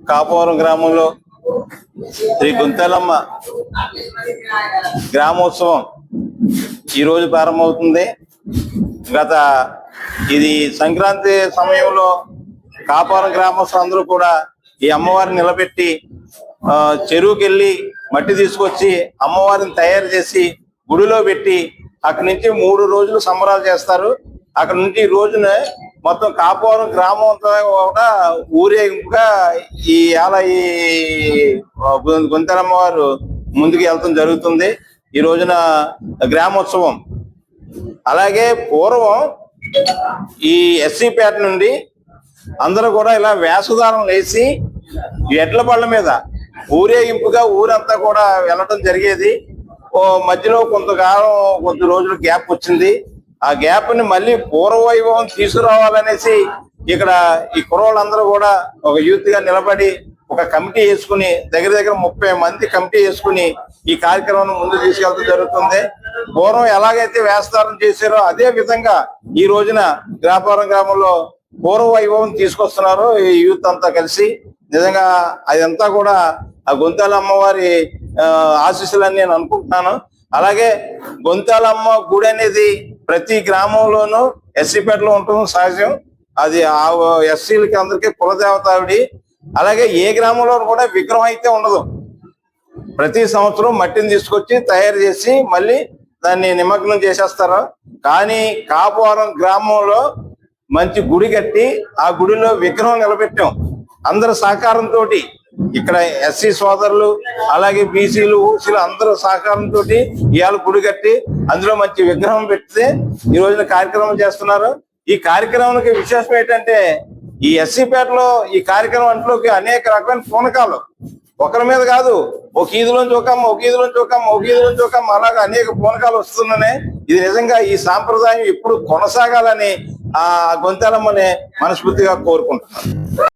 కాపవరం గ్రామంలో శ్రీ గుంతలమ్మ గ్రామోత్సవం ఈరోజు ప్రారంభమవుతుంది. గత ఇది సంక్రాంతి సమయంలో కాపవరం గ్రామస్తులు అందరూ కూడా ఈ అమ్మవారిని నిలబెట్టి చెరువుకి వెళ్ళి మట్టి తీసుకొచ్చి అమ్మవారిని తయారు చేసి గుడిలో పెట్టి అక్కడి నుంచి మూడు రోజులు సంబరాలు చేస్తారు. అక్కడ నుంచి ఈ రోజున మొత్తం కాపవరం గ్రామం అంతా కూడా ఊరేగింపుగా ఈ ఆల ఈ గుంతరమ్మ వారు ముందుకు వెళ్తాం జరుగుతుంది. ఈ రోజున గ్రామోత్సవం. అలాగే పూర్వం ఈ ఎస్సీపేట నుండి అందరూ కూడా ఇలా వేషధారం లేచి ఎడ్ల బళ్ళ మీద ఊరేగింపుగా ఊరంతా కూడా వెళ్ళటం జరిగేది. ఓ మధ్యలో కొంతకాలం కొద్ది రోజులు గ్యాప్ వచ్చింది. ఆ గ్యాప్ని మళ్ళీ పూర్వవైభవం తీసుకురావాలనేసి ఇక్కడ ఈ కుర్రోళ్ళందరూ కూడా ఒక యూత్గా నిలబడి ఒక కమిటీ వేసుకుని దగ్గర దగ్గర ముప్పై మంది కమిటీ వేసుకుని ఈ కార్యక్రమాన్ని ముందు తీసుకెళ్తూ జరుగుతుంది. పూర్వం ఎలాగైతే వేస్తారం చేశారో అదే విధంగా ఈ రోజున గ్రాపారం గ్రామంలో పూర్వ వైభవం తీసుకొస్తున్నారు ఈ యూత్ అంతా కలిసి. నిజంగా అదంతా కూడా ఆ గొంతాల అమ్మవారి ఆశీస్సులని నేను అనుకుంటున్నాను. అలాగే గొంతాలమ్మ గుడి అనేది ప్రతి గ్రామంలోనూ ఎస్సీపేటలో ఉంటుంది సహజం. అది ఆ ఎస్సీలకి అందరికీ కులదేవతావిడి. అలాగే ఏ గ్రామంలో కూడా విగ్రహం అయితే ఉండదు. ప్రతి సంవత్సరం మట్టిని తీసుకొచ్చి తయారు చేసి మళ్ళీ దాన్ని నిమగ్నం చేసేస్తారు. కానీ కాపువరం గ్రామంలో మంచి గుడి కట్టి ఆ గుడిలో విగ్రహం నిలబెట్టాం. అందరి సహకారంతో ఇక్కడ ఎస్సీ సోదరులు అలాగే బీసీలు ఓసీలు అందరూ సహకారంతో ఇవాళ గుడి కట్టి అందులో మంచి విగ్రహం పెడితే ఈ రోజున కార్యక్రమం చేస్తున్నారు. ఈ కార్యక్రమానికి విశేషం ఏంటంటే ఈ ఎస్సీపేటలో ఈ కార్యక్రమం అంట్లోకి అనేక రకమైన పూనకాలు. ఒకరి మీద కాదు ఒక ఈదులోంచి చూకం ఒక ఈదులోంచి ఒక ఒక ఈదులోంచి ఒక అలాగా అనేక పూనకాలు వస్తున్నాయి. ఇది నిజంగా ఈ సాంప్రదాయం ఇప్పుడు కొనసాగాలని ఆ గొంతెలమ్మని మనస్ఫూర్తిగా కోరుకుంటున్నాను.